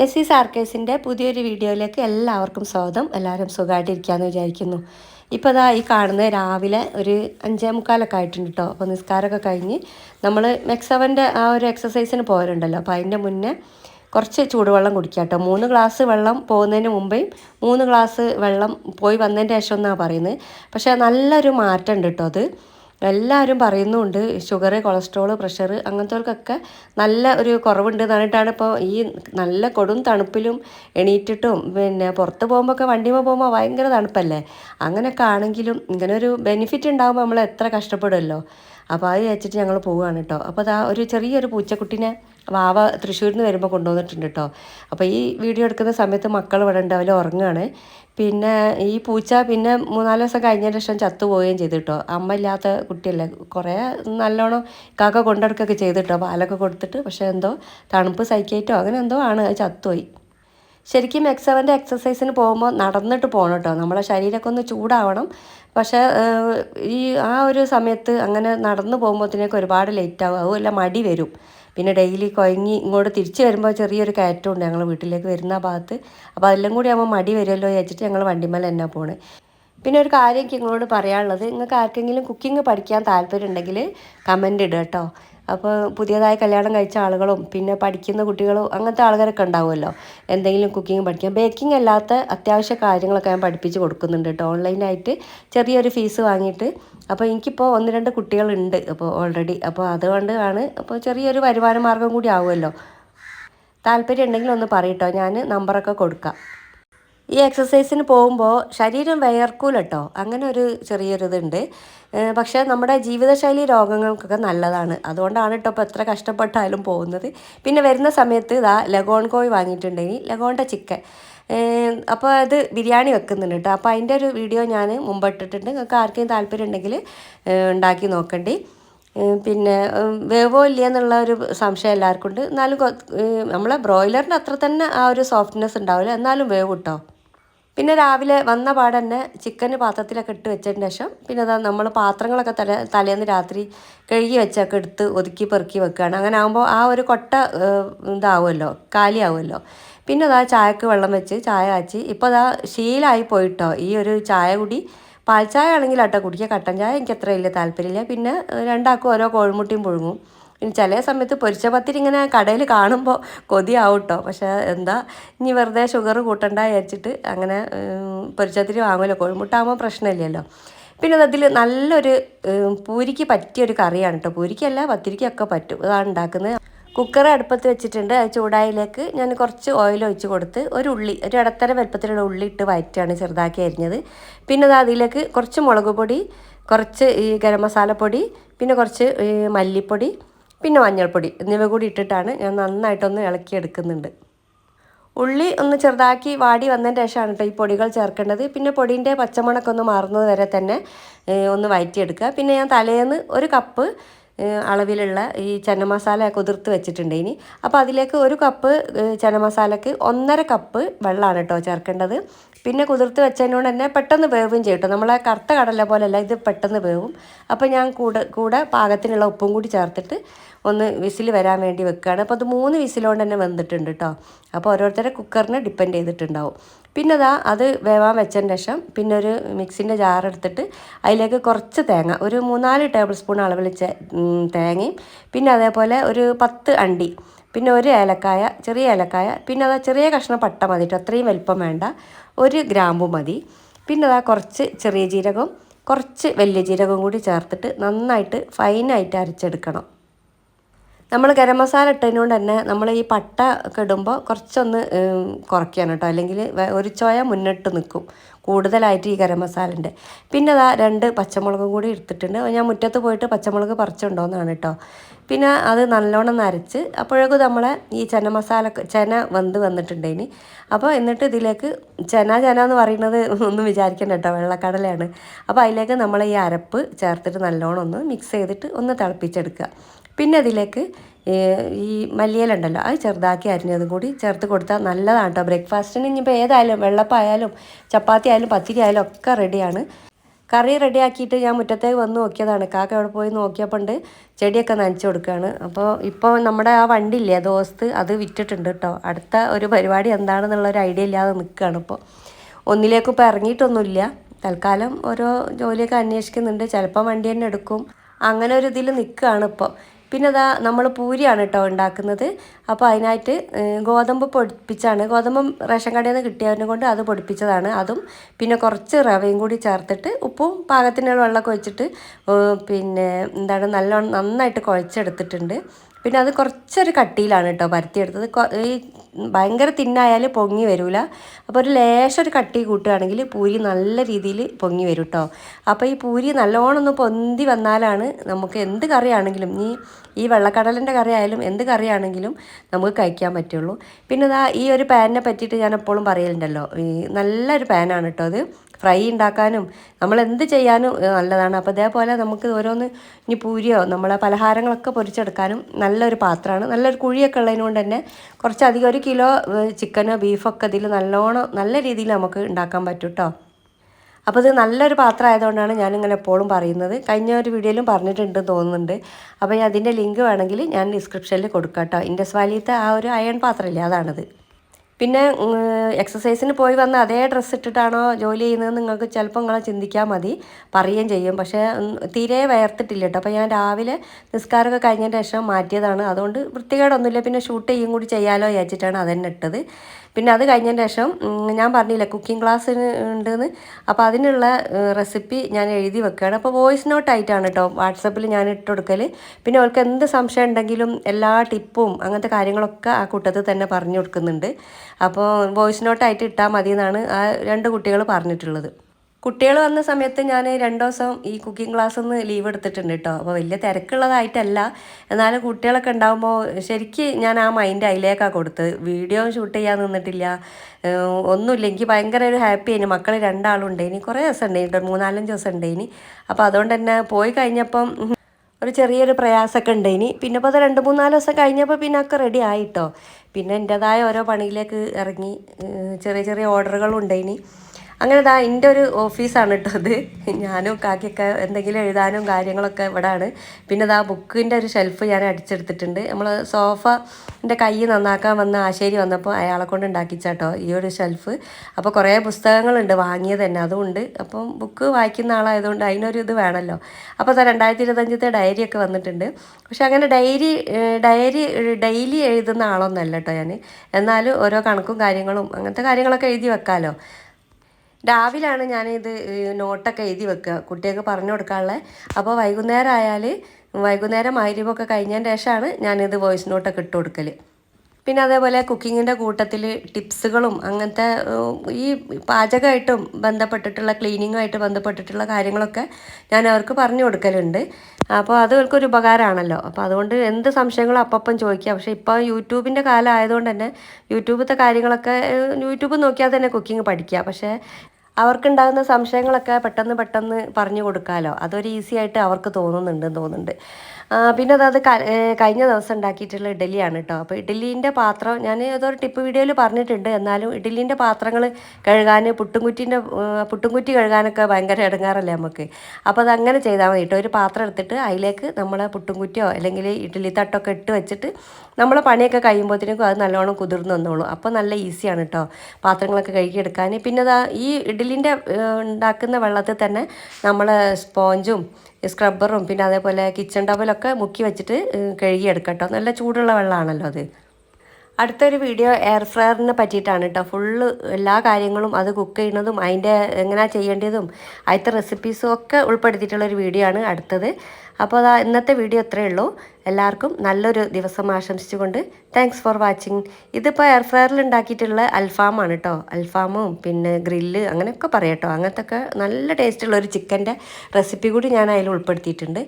നെസീസ് ആർക്കേഴ്സിന്റെ പുതിയൊരു വീഡിയോയിലേക്ക് എല്ലാവർക്കും സ്വാഗതം. എല്ലാവരും സുഖമായിട്ടിരിക്കാമെന്ന് വിചാരിക്കുന്നു. ഇപ്പോൾ ഇതാ ഈ കാണുന്നത് രാവിലെ ഒരു അഞ്ചേ മുക്കാലൊക്കെ ആയിട്ടുണ്ട് കേട്ടോ അപ്പോൾ നിസ്കാരമൊക്കെ കഴിഞ്ഞ് നമ്മൾ മെക്സവന്റെ ആ ഒരു എക്സസൈസിന് പോരുണ്ടല്ലോ അപ്പോൾ അതിന്റെ മുന്നേ കുറച്ച് ചൂടുവെള്ളം കുടിക്കുക കേട്ടോ മൂന്ന് ഗ്ലാസ് വെള്ളം പോകുന്നതിന് മുമ്പേയും മൂന്ന് ഗ്ലാസ് വെള്ളം പോയി വന്നതിന്റെ ശേഷം എന്നാണ് പറയുന്നത്. പക്ഷേ നല്ലൊരു മാറ്റം ഉണ്ട് കേട്ടോ അത്. എല്ലാവരും പറയുന്നുണ്ട് ഷുഗർ കൊളസ്ട്രോൾ പ്രഷർ അങ്ങനത്തെവർക്കൊക്കെ നല്ല ഒരു കുറവുണ്ട് എന്നിട്ടാണ് ഇപ്പോൾ ഈ നല്ല കൊടും തണുപ്പിലും എണീറ്റിട്ടും പിന്നെ പുറത്ത് പോകുമ്പോൾ ഒക്കെ വണ്ടിയുമ്പോൾ പോകുമ്പോൾ ഭയങ്കര തണുപ്പല്ലേ? അങ്ങനെയൊക്കെ ആണെങ്കിലും ഇങ്ങനെ ഒരു ബെനിഫിറ്റ് ഉണ്ടാകുമ്പോൾ നമ്മൾ എത്ര കഷ്ടപ്പെടുമല്ലോ അപ്പോൾ അത് വെച്ചിട്ട് ഞങ്ങൾ പോവുകയാണ് കേട്ടോ അപ്പോൾ അതാ ഒരു ചെറിയൊരു പൂച്ചക്കുട്ടിനെ വാവ തൃശ്ശൂരിൽ നിന്ന് വരുമ്പോൾ കൊണ്ടുവന്നിട്ടുണ്ട് കേട്ടോ അപ്പോൾ ഈ വീഡിയോ എടുക്കുന്ന സമയത്ത് മക്കൾ ഇവിടെ ഉണ്ട് അവർ ഉറങ്ങുകയാണ് പിന്നെ ഈ പൂച്ച പിന്നെ മൂന്നാൽ ദിവസം കഴിഞ്ഞതിന് ശേഷം ചത്തുപോവുകയും ചെയ്തു കേട്ടോ അമ്മ ഇല്ലാത്ത കുട്ടിയല്ലേ കുറേ നല്ലോണം കാക്ക കൊണ്ടെടുക്കുകയൊക്കെ ചെയ്തിട്ടോ പാലൊക്കെ കൊടുത്തിട്ട് പക്ഷേ എന്തോ തണുപ്പ് സൈക്കേറ്റോ അങ്ങനെ എന്തോ ആണ് അത് ചത്തുപോയി. ശരിക്കും എക്സവന്റെ എക്സസൈസിന് പോകുമ്പോൾ നടന്നിട്ട് പോകണം കേട്ടോ നമ്മളെ ശരീരമൊക്കെ ഒന്ന് ചൂടാവണം. പക്ഷേ ഈ ആ ഒരു സമയത്ത് അങ്ങനെ നടന്നു പോകുമ്പോഴത്തേക്ക് ഒരുപാട് ലേറ്റ് ആവും അതുമല്ല മടി വരും. പിന്നെ ഡെയിലി കുഴങ്ങി ഇങ്ങോട്ട് തിരിച്ചു വരുമ്പോൾ ചെറിയൊരു കയറ്റമുണ്ട് ഞങ്ങൾ വീട്ടിലേക്ക് വരുന്ന ഭാഗത്ത്. അപ്പോൾ അതെല്ലാം കൂടി ആകുമ്പോൾ മടി വരുമല്ലോ വെച്ചിട്ട് ഞങ്ങൾ വണ്ടിമല തന്നെ പോണേ. പിന്നെ ഒരു കാര്യം എനിക്ക് നിങ്ങളോട് പറയാനുള്ളത്. നിങ്ങൾക്ക് ആർക്കെങ്കിലും കുക്കിംഗ് പഠിക്കാൻ താല്പര്യം ഉണ്ടെങ്കിൽ കമന്റ് ഇടുക കേട്ടോ. അപ്പോൾ പുതിയതായി കല്യാണം കഴിച്ച ആളുകളും പിന്നെ പഠിക്കുന്ന കുട്ടികളും അങ്ങനത്തെ ആൾക്കാരൊക്കെ ഉണ്ടാവുമല്ലോ. എന്തെങ്കിലും കുക്കിംഗ് പഠിക്കാം. ബേക്കിംഗ് അല്ലാത്ത അത്യാവശ്യ കാര്യങ്ങളൊക്കെ ഞാൻ പഠിപ്പിച്ച് കൊടുക്കുന്നുണ്ട് കേട്ടോ. ഓൺലൈനായിട്ട് ചെറിയൊരു ഫീസ് വാങ്ങിയിട്ട്. അപ്പോൾ എനിക്കിപ്പോൾ ഒന്ന് രണ്ട് കുട്ടികളുണ്ട് അപ്പോൾ ഓൾറെഡി അപ്പോൾ അതുകൊണ്ട് ആണ് അപ്പോൾ ചെറിയൊരു വരുമാന മാർഗം കൂടി ആവുമല്ലോ. താല്പര്യം ഉണ്ടെങ്കിൽ ഒന്ന് പറയട്ടോ ഞാൻ നമ്പറൊക്കെ കൊടുക്കാം. ഈ എക്സസൈസിന് പോകുമ്പോൾ ശരീരം വിയർക്കൂല കേട്ടോ അങ്ങനെ ഒരു ചെറിയൊരിതുണ്ട്. പക്ഷേ നമ്മുടെ ജീവിതശൈലി രോഗങ്ങൾക്കൊക്കെ നല്ലതാണ്. അതുകൊണ്ടാണ് കേട്ടോ ഇപ്പോൾ എത്ര കഷ്ടപ്പെട്ടാലും പോകുന്നത്. പിന്നെ വരുന്ന സമയത്ത് ഇതാ ലഗോൺ കോഴി വാങ്ങിയിട്ടുണ്ടെങ്കിൽ ലഗോണിന്റെ ചിക്കൻ. അപ്പോൾ അത് ബിരിയാണി വെക്കുന്നുണ്ട് കേട്ടോ അപ്പോൾ അതിന്റെ ഒരു വീഡിയോ ഞാൻ മുമ്പ് ഇട്ടിട്ടുണ്ട് നിങ്ങൾക്ക് ആർക്കെങ്കിലും താല്പര്യം ഉണ്ടെങ്കിൽ ഉണ്ടാക്കി നോക്കണ്ടി. പിന്നെ വേവോ ഇല്ല എന്നുള്ള ഒരു സംശയം എല്ലാവർക്കും ഉണ്ട് എന്നാലും നമ്മളെ ബ്രോയിലറിന്റെ അത്ര തന്നെ ആ ഒരു സോഫ്റ്റ്നെസ് ഉണ്ടാവില്ല. എന്നാലും വേവ് കിട്ടോ പിന്നെ രാവിലെ വന്ന പാടെ തന്നെ ചിക്കന് പാത്രത്തിലൊക്കെ ഇട്ട് വെച്ചതിന് ശേഷം പിന്നെ അതാ നമ്മൾ പാത്രങ്ങളൊക്കെ തല തലേന്ന് രാത്രി കഴുകി വെച്ചൊക്കെ എടുത്ത് ഒതുക്കി പെറുക്കി വെക്കുകയാണ്. അങ്ങനെ ആകുമ്പോൾ ആ ഒരു കൊട്ട ഇതാവുമല്ലോ കാലിയാവുമല്ലോ. പിന്നെ അതാ ചായക്ക് വെള്ളം വെച്ച് ചായ കാച്ചി. ഇപ്പോൾ അതാ ശീലമായി പോയിട്ടോ ഈ ഒരു ചായ കൂടി. പാൽ ചായ ആണെങ്കിൽ അട്ട കുടിക്കുക. കട്ടൻ ചായ എനിക്ക് അത്ര വലിയ താല്പര്യമില്ല. പിന്നെ രണ്ടാക്കും ഓരോ കോഴിമുട്ടിയും പുഴുങ്ങും. പിന്നെ ചില സമയത്ത് പൊരിച്ച പത്തിരി ഇങ്ങനെ കടയിൽ കാണുമ്പോൾ കൊതിയാവും പക്ഷേ എന്താ ഇനി വെറുതെ ഷുഗർ കൂട്ടണ്ട വിചാരിച്ചിട്ട് അങ്ങനെ പൊരിച്ച പൊരിച്ചത്തിരി വാങ്ങുമല്ലോ. കോഴിമുട്ടാകുമ്പോൾ പ്രശ്നമില്ലല്ലോ. പിന്നെ അതിൽ നല്ലൊരു പൂരിക്ക് പൂരിക്ക് പറ്റിയൊരു കറിയാണ് കേട്ടോ പൂരിക്കല്ല പത്തിരിക്കൊക്കെ പറ്റും. അതാണ് ഉണ്ടാക്കുന്നത് കുക്കർ അടുപ്പത്ത് വെച്ചിട്ടുണ്ട്. അത് ചൂടായിലേക്ക് ഞാൻ കുറച്ച് ഓയിൽ ഒഴിച്ച് കൊടുത്ത് ഒരു ഉള്ളി ഒരു ഇടത്തര വലുപ്പത്തിലുള്ള ഉള്ളി ഇട്ട് വയറ്റാണ് ചെറുതാക്കി അരിഞ്ഞത്. പിന്നെ അത് അതിലേക്ക് കുറച്ച് മുളക് പൊടി കുറച്ച് ഈ ഗരം മസാലപ്പൊടി പിന്നെ കുറച്ച് മല്ലിപ്പൊടി പിന്നെ മഞ്ഞൾപ്പൊടി എന്നിവ കൂടി ഇട്ടിട്ടാണ് ഞാൻ നന്നായിട്ടൊന്ന് ഇളക്കിയെടുക്കുന്നുണ്ട്. ഉള്ളി ഒന്ന് ചെറുതാക്കി വാടി വന്നതിന് ശേഷമാണ് കേട്ടോ ഈ പൊടികൾ ചേർക്കേണ്ടത്. പിന്നെ പൊടീന്റെ പച്ചമണക്കം ഒന്ന് മാറുന്നത് വരെ തന്നെ ഒന്ന് വയറ്റിയെടുക്കുക. പിന്നെ ഞാൻ തലേന്ന് ഒരു കപ്പ് അളവിലുള്ള ഈ ചന മസാല കുതിർത്ത് വെച്ചിട്ടുണ്ട് ഇനി. അപ്പോൾ അതിലേക്ക് ഒരു കപ്പ് ചന മസാലക്ക് ഒന്നര കപ്പ് വെള്ളമാണ് കേട്ടോ ചേർക്കേണ്ടത്. പിന്നെ കുതിർത്ത് വെച്ചതിനോട് തന്നെ പെട്ടെന്ന് വേവും ചെയ്യും കേട്ടോ. നമ്മളെ കറുത്ത കടല പോലെയല്ല ഇത് പെട്ടെന്ന് വേവും. അപ്പോൾ ഞാൻ കൂടെ കൂടെ പാകത്തിനുള്ള ഉപ്പും കൂടി ചേർത്തിട്ട് ഒന്ന് വിസിൽ വരാൻ വേണ്ടി വെക്കുകയാണ്. അപ്പോൾ അത് മൂന്ന് വിസിലുകൊണ്ട് തന്നെ വെന്തിട്ടുണ്ട് കേട്ടോ. അപ്പോൾ ഓരോരുത്തരെ കുക്കറിന് ഡിപ്പെൻഡ് ചെയ്തിട്ടുണ്ടാവും. പിന്നെ അതാ അത് വേവാൻ വെച്ചതിന് ശേഷം പിന്നെ ഒരു മിക്സിന്റെ ജാർ എടുത്തിട്ട് അതിലേക്ക് കുറച്ച് തേങ്ങ ഒരു മൂന്നാൽ ടേബിൾ സ്പൂൺ അളവിൽ തേങ്ങയും പിന്നെ അതേപോലെ ഒരു പത്ത് അണ്ടി പിന്നെ ഒരു ഏലക്കായ ചെറിയ ഏലക്കായ പിന്നെ അതാ ചെറിയ കഷ്ണം പട്ട മതി കേട്ടോ അത്രയും വലിപ്പം വേണ്ട. ഒരു ഗ്രാമ്പു മതി. പിന്നെ അതാ കുറച്ച് ചെറിയ ജീരകം കുറച്ച് വലിയ ജീരകം കൂടി ചേർത്തിട്ട് നന്നായിട്ട് ഫൈനായിട്ട് അരച്ചെടുക്കണം. നമ്മൾ ഗരം മസാല ഇട്ടതിനോണ്ട് തന്നെ നമ്മൾ ഈ പട്ട ഒക്കെ ഇടുമ്പോൾ കുറച്ചൊന്ന് കുറയ്ക്കാൻ കേട്ടോ. അല്ലെങ്കിൽ ഒരു ചോയ മുന്നിട്ട് നിൽക്കും കൂടുതലായിട്ട് ഈ ഗരം മസാലന്റെ. പിന്നെ അതാ രണ്ട് പച്ചമുളകും കൂടി എടുത്തിട്ടുണ്ട്. ഞാൻ മുറ്റത്ത് പോയിട്ട് പച്ചമുളക് പറിച്ചുണ്ടോയെന്നാണ് കേട്ടോ. പിന്നെ അത് നല്ലോണം നരച്ച് അപ്പോഴേക്കും നമ്മളെ ഈ ചന മസാല ചന വെന്ത് വന്നിട്ടുണ്ടേനി അപ്പോൾ എന്നിട്ട് ഇതിലേക്ക് ചന ചന എന്ന് പറയുന്നത് ഒന്നും വിചാരിക്കണ്ട കേട്ടോ. വെള്ളക്കടലയാണ്. അപ്പോൾ അതിലേക്ക് നമ്മൾ ഈ അരപ്പ് ചേർത്തിട്ട് നല്ലോണം ഒന്ന് മിക്സ് ചെയ്തിട്ട് ഒന്ന് തിളപ്പിച്ചെടുക്കുക. പിന്നെ അതിലേക്ക് ഈ മല്ലിയിലുണ്ടല്ലോ അത് ചെറുതാക്കി അരിഞ്ഞതും കൂടി ചേർത്ത് കൊടുത്താൽ നല്ലതാണ് കേട്ടോ ബ്രേക്ക്ഫാസ്റ്റിന് ഇനിയിപ്പോൾ ഏതായാലും വെള്ളപ്പായാലും ചപ്പാത്തി ആയാലും പത്തിരി ആയാലും ഒക്കെ റെഡിയാണ്. കറി റെഡിയാക്കിയിട്ട് ഞാൻ മുറ്റത്തേക്ക് വന്ന് നോക്കിയതാണ്. കാക്ക അവിടെ പോയി നോക്കിയപ്പോൾ ഉണ്ട്. ചെടിയൊക്കെ നനച്ചു കൊടുക്കുകയാണ് അപ്പോൾ ഇപ്പോൾ നമ്മുടെ ആ വണ്ടി ഇല്ലേ ദോസ്ത് അത് വിറ്റിട്ടുണ്ട് കേട്ടോ അടുത്ത ഒരു പരിപാടി എന്താണെന്നുള്ള ഒരു ഐഡിയ ഇല്ലാതെ നിൽക്കുകയാണ് ഇപ്പോൾ ഒന്നിലേക്കും ഇപ്പോൾ ഇറങ്ങിയിട്ടൊന്നുമില്ല. തൽക്കാലം ഓരോ ജോലിയൊക്കെ അന്വേഷിക്കുന്നുണ്ട്. ചിലപ്പോൾ വണ്ടി തന്നെ എടുക്കും. അങ്ങനെ ഒരു ഇതിൽ നിൽക്കുകയാണ് ഇപ്പോൾ പിന്നെ അതാ നമ്മൾ പൂരിയാണ് കേട്ടോ ഉണ്ടാക്കുന്നത്. അപ്പോൾ അതിനായിട്ട് ഗോതമ്പ് പൊടിപ്പിച്ചാണ്. ഗോതമ്പ് റേഷൻ കടയിൽ നിന്ന് കിട്ടിയതിനെ കൊണ്ട് അത് പൊടിപ്പിച്ചതാണ് അതും. പിന്നെ കുറച്ച് റവയും കൂടി ചേർത്തിട്ട് ഉപ്പും പാകത്തിനുള്ള വെള്ളമൊക്കെ ഒഴിച്ചിട്ട് പിന്നെ എന്താണ് നല്ലോണം നന്നായിട്ട് കുഴച്ചെടുത്തിട്ടുണ്ട്. പിന്നെ അത് കുറച്ചൊരു കട്ടിയിലാണ് കേട്ടോ പരത്തിയെടുത്തത്. ഈ ഭയങ്കര തിന്നായാൽ പൊങ്ങി വരില്ല അപ്പോൾ ഒരു ലേശം ഒരു കട്ടി കൂട്ടുകയാണെങ്കിൽ പൂരി നല്ല രീതിയിൽ പൊങ്ങി വരും കേട്ടോ അപ്പോൾ ഈ പൂരി നല്ലോണം ഒന്ന് പൊന്തി വന്നാലാണ് നമുക്ക് എന്ത് കറിയാണെങ്കിലും ഈ ഈ വെള്ളക്കടലിന്റെ കറി ആയാലും എന്ത് കറിയാണെങ്കിലും നമുക്ക് കഴിക്കാൻ പറ്റുള്ളൂ. പിന്നെ ഇതാ ഈ ഒരു പാനിനെ പറ്റിയിട്ട് ഞാൻ എപ്പോഴും പറയലുണ്ടല്ലോ. ഈ നല്ലൊരു പാനാണ് കേട്ടോ അത്. ഫ്രൈ ഉണ്ടാക്കാനും നമ്മൾ എന്ത് ചെയ്യാനും നല്ലതാണ്. അപ്പോൾ ഇതേപോലെ നമുക്ക് ഓരോന്ന് ഇനി പൂരിയോ നമ്മളെ പലഹാരങ്ങളൊക്കെ പൊരിച്ചെടുക്കാനും നല്ലൊരു പാത്രമാണ്. നല്ലൊരു കുഴിയൊക്കെ ഉള്ളതിനുകൊണ്ട് തന്നെ കുറച്ചധികം ഒരു കിലോ ചിക്കനോ ബീഫൊക്കെ ഇതിൽ നല്ലോണം നല്ല രീതിയിൽ നമുക്ക് ഉണ്ടാക്കാൻ പറ്റും കേട്ടോ അപ്പോൾ ഇത് നല്ലൊരു പാത്രം ആയതുകൊണ്ടാണ് ഞാനിങ്ങനെ എപ്പോഴും പറയുന്നത്. കഴിഞ്ഞ ഒരു വീഡിയോയിലും പറഞ്ഞിട്ടുണ്ട് തോന്നുന്നുണ്ട്. അപ്പോൾ അതിന്റെ ലിങ്ക് വേണമെങ്കിൽ ഞാൻ ഡിസ്ക്രിപ്ഷനിൽ കൊടുക്കാം കേട്ടോ ഇൻഡസ് വാലിയത്തെ ആ ഒരു അയൺ പാത്രമില്ലേ അതാണത്. പിന്നെ എക്സസൈസിന് പോയി വന്ന അതേ ഡ്രസ്സ് ഇട്ടിട്ടാണോ ജോലി ചെയ്യുന്നത് നിങ്ങൾക്ക് ചിലപ്പോൾ നിങ്ങളെ ചിന്തിക്കാൻ മതി. പറയുകയും ചെയ്യും. പക്ഷേ തീരെ വയർത്തിട്ടില്ല കേട്ടോ. അപ്പോൾ ഞാൻ രാവിലെ നിസ്കാരമൊക്കെ കഴിഞ്ഞതിന് ശേഷം മാറ്റിയതാണ്. അതുകൊണ്ട് വൃത്തികേടൊന്നുമില്ല. പിന്നെ ഷൂട്ട് ചെയ്യും കൂടി ചെയ്യാലോ വിചാരിച്ചിട്ടാണ് അതന്നെ ഇട്ടത്. പിന്നെ അത് കഴിഞ്ഞതിന് ശേഷം ഞാൻ പറഞ്ഞില്ല കുക്കിംഗ് ക്ലാസ്സിന് ഉണ്ടെന്ന്. അപ്പോൾ അതിനുള്ള റെസിപ്പി ഞാൻ എഴുതി വെക്കുകയാണ്. അപ്പോൾ വോയിസ് നോട്ടായിട്ടാണ് കേട്ടോ വാട്സപ്പിൽ ഞാൻ ഇട്ട് കൊടുക്കൽ പിന്നെ അവർക്ക് എന്ത് സംശയം ഉണ്ടെങ്കിലും എല്ലാ ടിപ്പും അങ്ങനത്തെ കാര്യങ്ങളൊക്കെ ആ കൂട്ടത്തിൽ തന്നെ പറഞ്ഞു കൊടുക്കുന്നുണ്ട്. അപ്പോൾ വോയിസ് നോട്ടായിട്ട് ഇട്ടാൽ മതി എന്നാണ് ആ രണ്ട് കുട്ടികൾ പറഞ്ഞിട്ടുള്ളത്. കുട്ടികൾ വന്ന സമയത്ത് ഞാൻ രണ്ട് ദിവസം ഈ കുക്കിംഗ് ക്ലാസ്സിൽ ഒന്ന് ലീവ് എടുത്തിട്ടുണ്ട് കേട്ടോ അപ്പോൾ വലിയ തിരക്കുള്ളതായിട്ടല്ല. എന്നാലും കുട്ടികളൊക്കെ ഉണ്ടാകുമ്പോൾ ശരിക്ക് ഞാൻ ആ മൈൻഡ് അതിലേക്കാണ് കൊടുത്ത് വീഡിയോ ഷൂട്ട് ചെയ്യാൻ നിന്നിട്ടില്ല. ഒന്നുമില്ല. എനിക്ക് ഭയങ്കര ഒരു ഹാപ്പി ആയിന് മക്കൾ രണ്ടാളും ഉണ്ടായിനി കുറേ ദിവസം ഉണ്ടായിട്ടുണ്ട് മൂന്നാലഞ്ച് ദിവസം ഉണ്ടായിനി അപ്പോൾ അതുകൊണ്ട് തന്നെ പോയി കഴിഞ്ഞപ്പം ഒരു ചെറിയൊരു പ്രയാസമൊക്കെ ഉണ്ട് ഇനി. പിന്നെ ഇപ്പോൾ അത് രണ്ട് മൂന്നാൽ ദിവസം കഴിഞ്ഞപ്പോൾ പിന്നെ ഒക്കെ റെഡി ആയിട്ടോ പിന്നെ എന്റെതായ ഓരോ പണിയിലേക്ക് ഇറങ്ങി. ചെറിയ ചെറിയ ഓർഡറുകളും ഉണ്ടായിനി അങ്ങനെ ഇതാ എന്റെ ഒരു ഓഫീസാണ് കേട്ടോ അത് ഞാനും കാക്കിയൊക്കെ എന്തെങ്കിലും എഴുതാനും കാര്യങ്ങളൊക്കെ ഇവിടെയാണ് പിന്നെ ഇതാ ബുക്കിന്റെ ഒരു ഷെൽഫ് ഞാൻ അടിച്ചെടുത്തിട്ടുണ്ട്. നമ്മൾ സോഫന്റെ കൈ നന്നാക്കാൻ വന്ന ആശേരി വന്നപ്പോൾ അയാളെ കൊണ്ട് ഉണ്ടാക്കിച്ചാട്ടോ ഈ ഒരു ഷെൽഫ്. അപ്പോൾ കുറേ പുസ്തകങ്ങളുണ്ട് വാങ്ങിയത് തന്നെ അതുകൊണ്ട് അപ്പം ബുക്ക് വായിക്കുന്ന ആളായതുകൊണ്ട് അതിനൊരു ഇത് വേണമല്ലോ അപ്പോൾ അതാ രണ്ടായിരത്തി ഇരുപത്തഞ്ചത്തെ ഡയറി ഒക്കെ വന്നിട്ടുണ്ട്. പക്ഷെ അങ്ങനെ ഡയറി ഡയറി ഡെയിലി എഴുതുന്ന ആളൊന്നല്ല കേട്ടോ ഞാൻ എന്നാലും ഓരോ കണക്കും കാര്യങ്ങളും അങ്ങനത്തെ കാര്യങ്ങളൊക്കെ എഴുതി വെക്കാമല്ലോ രാവിലെയാണ് ഞാനിത് നോട്ടൊക്കെ എഴുതി വെക്കുക. കുട്ടിയൊക്കെ പറഞ്ഞു കൊടുക്കാനുള്ള. അപ്പോൾ വൈകുന്നേരം ആയാൽ വൈകുന്നേരം ആയിരമൊക്കെ കഴിഞ്ഞതിന് ശേഷമാണ് ഞാനിത് വോയിസ് നോട്ടൊക്കെ ഇട്ട് കൊടുക്കൽ പിന്നെ അതേപോലെ കുക്കിങ്ങിന്റെ കൂട്ടത്തിൽ ടിപ്സുകളും അങ്ങനത്തെ ഈ പാചകമായിട്ടും ബന്ധപ്പെട്ടിട്ടുള്ള ക്ലീനിങ്ങുമായിട്ട് ബന്ധപ്പെട്ടിട്ടുള്ള കാര്യങ്ങളൊക്കെ ഞാൻ അവർക്ക് പറഞ്ഞു കൊടുക്കലുണ്ട്. അപ്പോൾ അത് അവർക്കൊരു ഉപകാരമാണല്ലോ. അപ്പോൾ അതുകൊണ്ട് എന്ത് സംശയങ്ങളും അപ്പം ചോദിക്കുക. പക്ഷേ ഇപ്പോൾ യൂട്യൂബിന്റെ കാലം ആയതുകൊണ്ട് തന്നെ യൂട്യൂബിലത്തെ കാര്യങ്ങളൊക്കെ യൂട്യൂബ് നോക്കിയാൽ തന്നെ കുക്കിംഗ് പഠിക്കുക. പക്ഷേ അവർക്കുണ്ടാകുന്ന സംശയങ്ങളൊക്കെ പെട്ടെന്ന് പെട്ടെന്ന് പറഞ്ഞു കൊടുക്കാമല്ലോ അതൊരു ഈസി ആയിട്ട് അവർക്ക് തോന്നുന്നുണ്ടെന്ന് തോന്നുന്നുണ്ട്. പിന്നെ അതായത് കഴിഞ്ഞ ദിവസം ഉണ്ടാക്കിയിട്ടുള്ള ഇഡലിയാണ് കേട്ടോ അപ്പോൾ ഇഡലീന്റെ പാത്രം ഞാൻ ഏതൊരു ടിപ്പ് വീഡിയോയിൽ പറഞ്ഞിട്ടുണ്ട്. എന്നാലും ഇഡലീന്റെ പാത്രങ്ങൾ കഴുകാൻ പുട്ടുംകുറ്റീന്റെ പുട്ടുംകുറ്റി കഴുകാനൊക്കെ ഭയങ്കര ഇടങ്ങാറല്ലേ നമുക്ക് അപ്പോൾ അതങ്ങനെ ചെയ്താൽ മതി കേട്ടോ ഒരു പാത്രം എടുത്തിട്ട് അതിലേക്ക് നമ്മൾ പുട്ടുംകുറ്റിയോ അല്ലെങ്കിൽ ഇഡലി തട്ടൊക്കെ ഇട്ട് വെച്ചിട്ട് നമ്മൾ പണിയൊക്കെ കഴിയുമ്പോഴത്തേക്കും അത് നല്ലോണം കുതിർന്നു വന്നോളൂ. അപ്പോൾ നല്ല ഈസിയാണ് കേട്ടോ പാത്രങ്ങളൊക്കെ കഴുകിയെടുക്കാൻ പിന്നെ ഈ ഇഡലിന്റെ ഉണ്ടാക്കുന്ന വെള്ളത്തിൽ തന്നെ നമ്മൾ സ്പോഞ്ചും സ്ക്രബ്ബറും പിന്നെ അതേപോലെ കിച്ചൺ ടവലൊക്കെ മുക്കി വെച്ചിട്ട് കഴുകിയെടുക്കാം കേട്ടോ നല്ല ചൂടുള്ള വെള്ളമാണല്ലോ അത്. അടുത്തൊരു വീഡിയോ എയർ ഫ്രയറിനെ പറ്റിയിട്ടാണ് കേട്ടോ ഫുള്ള് എല്ലാ കാര്യങ്ങളും അത് കുക്ക് ചെയ്യുന്നതും അതിന്റെ എങ്ങനെയാ ചെയ്യേണ്ടതും അതിലത്തെ റെസിപ്പീസും ഒക്കെ ഉൾപ്പെടുത്തിയിട്ടുള്ളൊരു വീഡിയോ ആണ് അടുത്തത്. അപ്പോൾ അതാ ഇന്നത്തെ വീഡിയോ ഇത്രയേ ഉള്ളൂ. എല്ലാവർക്കും നല്ലൊരു ദിവസം ആശംസിച്ചുകൊണ്ട് താങ്ക്സ് ഫോർ വാച്ചിങ് ഇതിപ്പോൾ എയർ ഫ്രയറിൽ ഉണ്ടാക്കിയിട്ടുള്ള അൽഫാമാണ് കേട്ടോ അൽഫാമും പിന്നെ ഗ്രില്ല് അങ്ങനെയൊക്കെ പറയാം കേട്ടോ അങ്ങനത്തെ ഒക്കെ നല്ല ടേസ്റ്റുള്ള ഒരു ചിക്കന്റെ റെസിപ്പി കൂടി ഞാൻ അതിൽ ഉൾപ്പെടുത്തിയിട്ടുണ്ട്.